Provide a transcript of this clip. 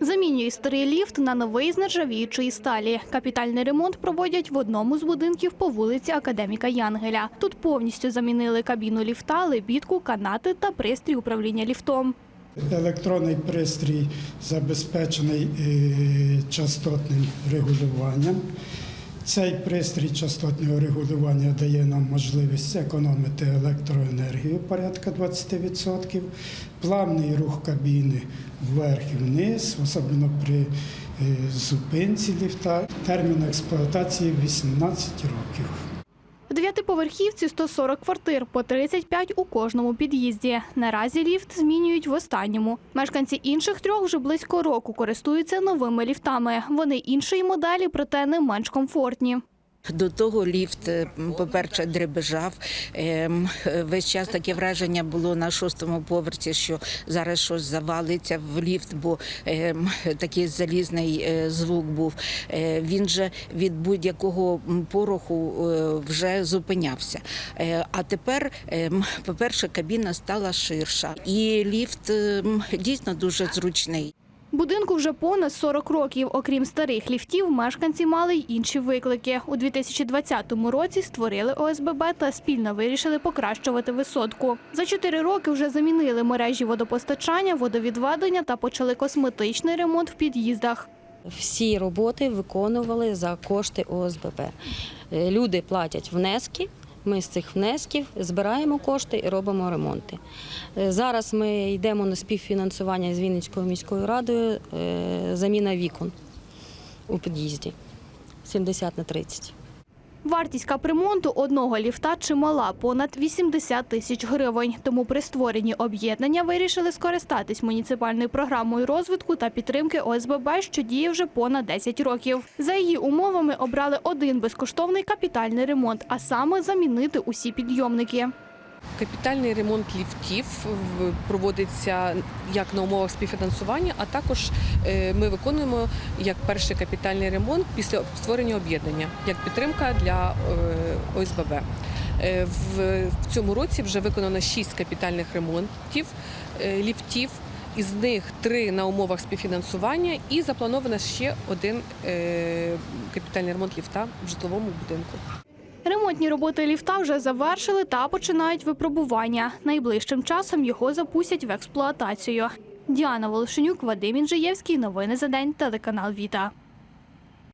Замінює старий ліфт на новий з нержавіючої сталі. Капітальний ремонт проводять в одному з будинків по вулиці Академіка Янгеля. Тут повністю замінили кабіну ліфта, лебідку, канати та пристрій управління ліфтом. Електронний пристрій забезпечений е, частотним регулюванням. Цей пристрій частотного регулювання дає нам можливість економити електроенергію порядка 20%, плавний рух кабіни вверх і вниз, особливо при е, зупинці ліфта. Термін експлуатації 18 років. В дев'ятиповерхівці 140 квартир, по 35 у кожному під'їзді. Наразі ліфт змінюють в останньому. Мешканці інших трьох вже близько року користуються новими ліфтами. Вони іншої моделі, проте не менш комфортні. До того ліфт, е, по-перше, дребежав. Ем, Весь час таке враження було на шостому поверсі, що зараз щось завалиться в ліфт, бо ем, такий залізний е, звук був. Е, Він же від будь-якого пороху вже зупинявся. А тепер, ем, по-перше, кабіна стала ширша, і ліфт дійсно дуже зручний. Будинку вже понад 40 років. Окрім старих ліфтів, мешканці мали й інші виклики. У 2020 році створили ОСББ та спільно вирішили покращувати висотку. За 4 роки вже замінили мережі водопостачання, водовідведення та почали косметичний ремонт в під'їздах. Всі роботи виконували за кошти ОСББ. Е, Люди платять внески. Ми з цих внесків збираємо кошти і робимо ремонти. Е, Зараз ми йдемо на співфінансування з Вінницькою міською радою. е, Заміна вікон у під'їзді 70 на 30. Вартість капремонту одного ліфта чимала – понад 80 тисяч гривень. Тому при створенні об'єднання вирішили скористатись муніципальною програмою розвитку та підтримки ОСББ, що діє вже понад 10 років. За її умовами обрали один безкоштовний капітальний ремонт, а саме замінити усі підйомники. Капітальний ремонт ліфтів проводиться як на умовах співфінансування, а також е, ми виконуємо як перший капітальний ремонт після створення об'єднання, як підтримка для е, ОСББ. Е, В цьому році вже виконано 6 капітальних ремонтів е, ліфтів. Із них три на умовах співфінансування, і заплановано ще один е, капітальний ремонт ліфта в житловому будинку. Ремонтні роботи ліфта вже завершили та починають випробування. Найближчим часом його запустять в експлуатацію. Діана Волошенюк, Вадим Інжиєвський. Новини за день. Телеканал Віта.